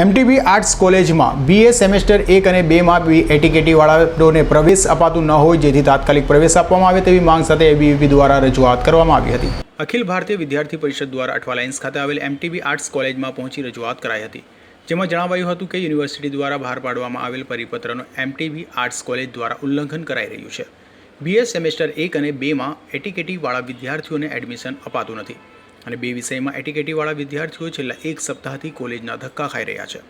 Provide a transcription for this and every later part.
MTB arts કોલેજમાં BA semester એક અને બેમાં બી એટીકેટીવાળાઓને પ્રવેશ અપાતું ન હોય જેથી તાત્કાલિક પ્રવેશ આપવામાં આવે તેવી માંગ સાથે એબીવીપી દ્વારા રજૂઆત કરવામાં આવી હતી. અખિલ ભારતીય વિદ્યાર્થી પરિષદ દ્વારા અઠવાલાઇન્સ ખાતે આવેલ એમટીબી આર્ટ્સ કોલેજમાં પહોંચી રજૂઆત કરાઈ હતી. જેમાં જણાવાયું હતું કે યુનિવર્સિટી દ્વારા બહાર પાડવામાં આવેલ પરિપત્રનો એમટીબી આર્ટ્સ કોલેજ દ્વારા ઉલ્લંઘન કરાઈ રહ્યું છે. બીએ સેમેસ્ટર એક અને બેમાં એટીકેટીવાળા વિદ્યાર્થીઓને એડમિશન અપાતું નથી. અને બે વિષયમાં એટીકેટીવાળા વિદ્યાર્થીઓ છેલ્લા એક સપ્તાહથી કોલેજના ધક્કા ખાઈ રહ્યા છે.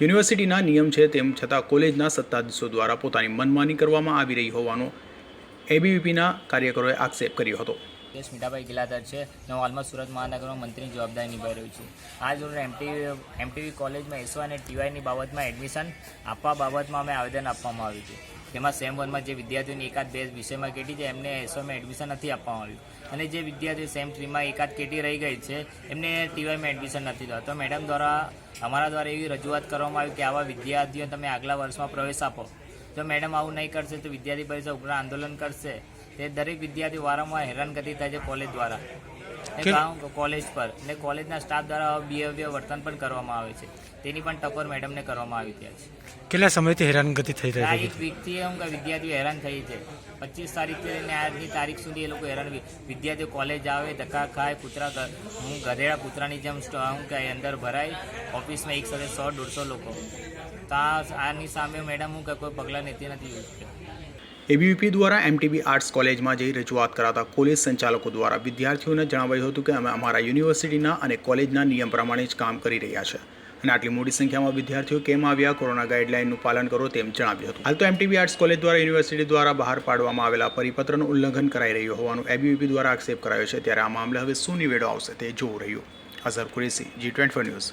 યુનિવર્સિટીના નિયમ છે તેમ છતાં કોલેજના સત્તાધીશો દ્વારા પોતાની મનમાની કરવામાં આવી રહી હોવાનો એબીવીપીના કાર્યકરોએ આક્ષેપ કર્યો હતો. દેશ મીઠાભાઈ ગિલાધર છે. અને હાલમાં સુરત મહાનગરમાં મંત્રીની જવાબદારી નિભાવી રહ્યું છું. આજ રોજ એમટીવી એમટીવી કોલેજમાં એસઓ અને ટીવાયની બાબતમાં એડમિશન આપવા બાબતમાં અમે આવેદન આપવામાં આવ્યું છે. તેમાં સેમ વનમાં જે વિદ્યાર્થીઓની એકાદ બે વિષયમાં કેટી છે, એમને એસઓમાં એડમિશન નથી આપવામાં આવ્યું. અને જે વિદ્યાર્થીઓ સેમ થ્રીમાં એકાદ કેટી રહી ગઈ છે, એમને ટીવાયમાં એડમિશન નથી થયું. તો મેડમ દ્વારા અમારા દ્વારા એવી રજૂઆત કરવામાં આવી કે આવા વિદ્યાર્થીઓ તમે આગલા વર્ષમાં પ્રવેશ આપો. જો મેડમ આવું નહીં કરશે, તો વિદ્યાર્થી પરિષદ ઉગ્ર આંદોલન કરશે. તે દરેક વિદ્યાર્થી વારંવાર હેરાનગતિ થાય છે કોલેજ દ્વારા. કોલેજ પર. ને કોલેજના સ્ટાફ દ્વારા બિહેવિયર વર્તન પણ કરવામાં આવે છે. તેની પણ ટકોર મેડમને કરવામાં આવી ત્યાં છે. કેટલા સમયથી હેરાનગતિ થઈ રહી છે? એક વીકથી એમ કે વિદ્યાર્થીઓ હેરાન થઈ છે. પચીસ તારીખથી લઈને આજની તારીખ સુધી એ લોકો હેરાન વિદ્યાર્થીઓ કોલેજ આવે ધક્કા ખાય કૂતરા હું ગધેડા કૂતરાની જેમ હું કે અંદર ભરાય. ઓફિસમાં એક સાથે સો દોઢસો લોકો. તો આની સામે મેડમ હું કે કોઈ પગલાં લેતી નથી. એબીવીપી દ્વારા એમટીબી આર્ટ્સ કોલેજમાં જઈ રજૂઆત કરાતા કોલેજ સંચાલકો દ્વારા વિદ્યાર્થીઓને જણાવાયું હતું કે અમે અમારા યુનિવર્સિટીના અને કોલેજના નિયમ પ્રમાણે જ કામ કરી રહ્યા છે. અને આટલી મોટી સંખ્યામાં વિદ્યાર્થીઓ કેમ આવ્યા, કોરોના ગાઈડલાઇનનું પાલન કરો તેમ જણાવ્યું હતું. હાલ તો એમટીબી આર્ટ્સ કોલેજ દ્વારા યુનિવર્સિટી દ્વારા બહાર પાડવામાં આવેલા પરિપત્રનું ઉલ્લંઘન કરાઈ રહ્યું હોવાનું એબીવીપી દ્વારા આક્ષેપ કરાયો છે. ત્યારે આ મામલે હવે શું નિવેડો આવશે તે જોવું રહ્યું. Azhar Qureshi G twenty news